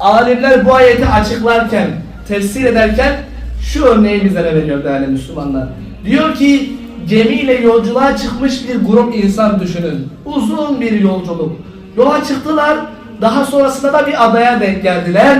Alimler bu ayeti açıklarken, tefsir ederken şu örneği bizlere veriyor değerli Müslümanlar. Diyor ki gemiyle yolculuğa çıkmış bir grup insan düşünün. Uzun bir yolculuk. Yola çıktılar. Daha sonrasında da bir adaya denk geldiler.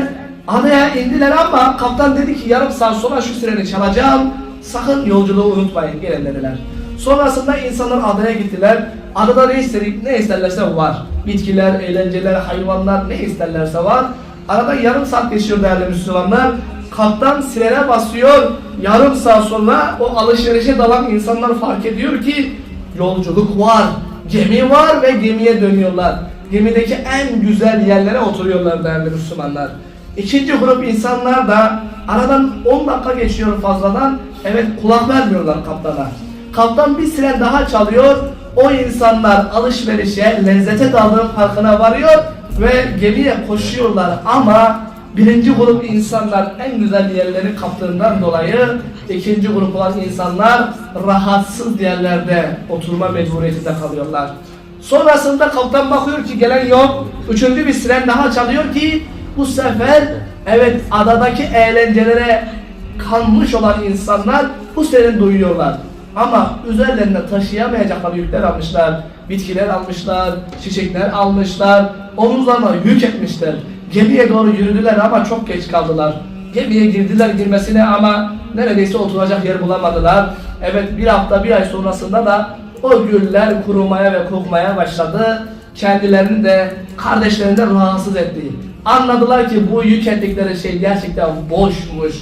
Adaya indiler ama kaptan dedi ki yarım saat sonra şu sireni çalacağım. Sakın yolculuğu unutmayın gelin dediler. Sonrasında insanlar adaya gittiler. Adada ne istedik, ne isterlerse var. Bitkiler, eğlenceler, hayvanlar ne isterlerse var. Arada yarım saat geçiyor değerli Müslümanlar. Kaptan sirene basıyor. Yarım saat sonra o alışverişe dalan insanlar fark ediyor ki yolculuk var. Gemi var ve gemiye dönüyorlar. Gemideki en güzel yerlere oturuyorlar değerli Müslümanlar. İkinci grup insanlar da aradan 10 dakika geçiyor fazladan. Evet kulak vermiyorlar kaptana. Kaptan bir siren daha çalıyor. O insanlar alışverişe, lezzete daldığın farkına varıyor ve gemiye koşuyorlar ama birinci grup insanlar en güzel yerleri kaptığından dolayı ikinci grup olan insanlar rahatsız yerlerde oturma mecburiyetinde kalıyorlar. Sonrasında kaptan bakıyor ki gelen yok. Üçüncü bir siren daha çalıyor ki bu sefer evet adadaki eğlencelere kanmış olan insanlar bu sireni duyuyorlar. Ama üzerlerinde taşıyamayacakları yükler almışlar. Bitkiler almışlar, çiçekler almışlar, omuzlarına yük etmişler. Gemiye doğru yürüdüler ama çok geç kaldılar. Gemiye girdiler girmesine ama neredeyse oturacak yer bulamadılar. Evet bir hafta bir ay sonrasında da o güller kurumaya ve kokmaya başladı. Kendilerini de kardeşlerini de rahatsız etti. Anladılar ki bu yük ettikleri şey gerçekten boşmuş.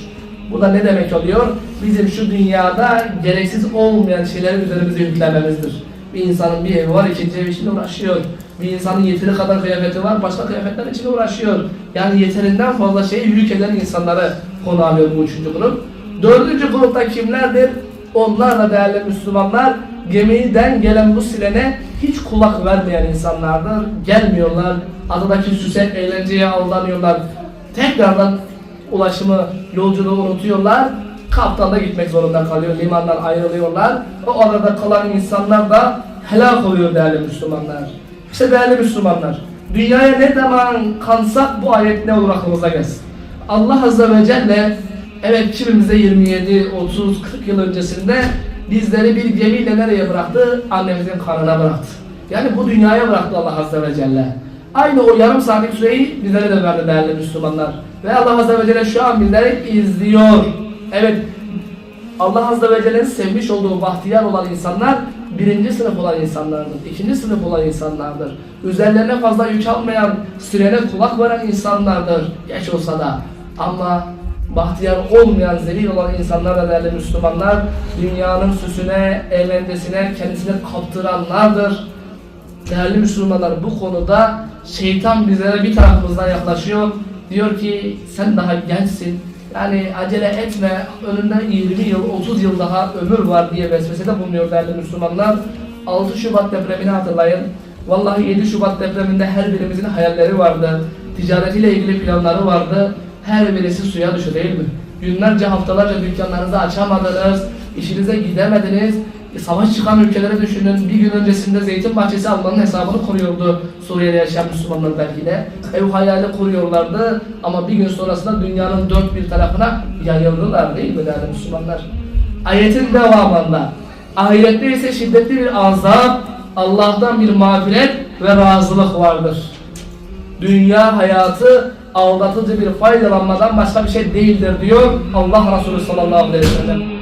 Bu da ne demek oluyor? Bizim şu dünyada gereksiz olmayan şeyleri üzerimize yüklememizdir. Bir insanın bir evi var, ikinci ev için uğraşıyor. Bir insanın yeteri kadar kıyafeti var, başka kıyafetler için uğraşıyor. Yani yeterinden fazla şeyi yük eden insanları konu alıyor bu üçüncü grup. Dördüncü grupta kimlerdir? Onlar da değerli Müslümanlar gemiden gelen bu silene hiç kulak vermeyen insanlardır. Gelmiyorlar, adadaki süse eğlenceye aldanıyorlar. Tekrardan ulaşımı, yolculuğu unutuyorlar. Kaptanla gitmek zorunda kalıyor. Limandan ayrılıyorlar. O arada kalan insanlar da helak oluyor değerli Müslümanlar. İşte değerli Müslümanlar, dünyaya ne zaman kansak bu ayet ne olur aklımıza gelsin. Allah Azze ve Celle evet kimimize 27, 30, 40 yıl öncesinde bizleri bir gemiyle nereye bıraktı? Annemizin karnına bıraktı. Yani bu dünyaya bıraktı Allah Azze ve Celle. Aynı o yarım saatlik süreyi bizlere de verdi değerli Müslümanlar. Ve Allah Azze ve Celle şu an bizleri izliyor. Evet, Allah Azze ve Celle'nin sevmiş olduğu bahtiyar olan insanlar birinci sınıf olan insanlardır, ikinci sınıf olan insanlardır. Üzerlerine fazla yük almayan, sürene kulak veren insanlardır, geç olsa da. Ama bahtiyar olmayan, zelil olan insanlar da değerli Müslümanlar, dünyanın süsüne, eğlencesine kendisini kaptıranlardır. Değerli Müslümanlar bu konuda şeytan bizlere bir tarafımızdan yaklaşıyor. Diyor ki sen daha gençsin. Yani acele etme. Önünde 20 yıl, 30 yıl daha ömür var diye vesvesede bulunuyor değerli Müslümanlar. 6 Şubat depremini hatırlayın. Vallahi 7 Şubat depreminde her birimizin hayalleri vardı. Ticaretiyle ilgili planları vardı. Her birisi suya düştü değil mi? Günlerce, haftalarca dükkanlarınızı açamadınız. işinize gidemediniz. E, Savaş çıkan ülkeleri düşünün. Bir gün öncesinde zeytin bahçesi almanın hesabını kuruyordu Suriye'de yaşayan Müslümanlar belki de. Ev hayali kuruyorlardı ama bir gün sonrasında dünyanın dört bir tarafına yayıldılar değil mi değerli Müslümanlar? Ayetin devamında ahirette ise şiddetli bir azap, Allah'tan bir mağfiret ve razılık vardır. Dünya hayatı aldatıcı bir faydalanmadan başka bir şey değildir diyor Allah Resulü sallallahu aleyhi ve sellem.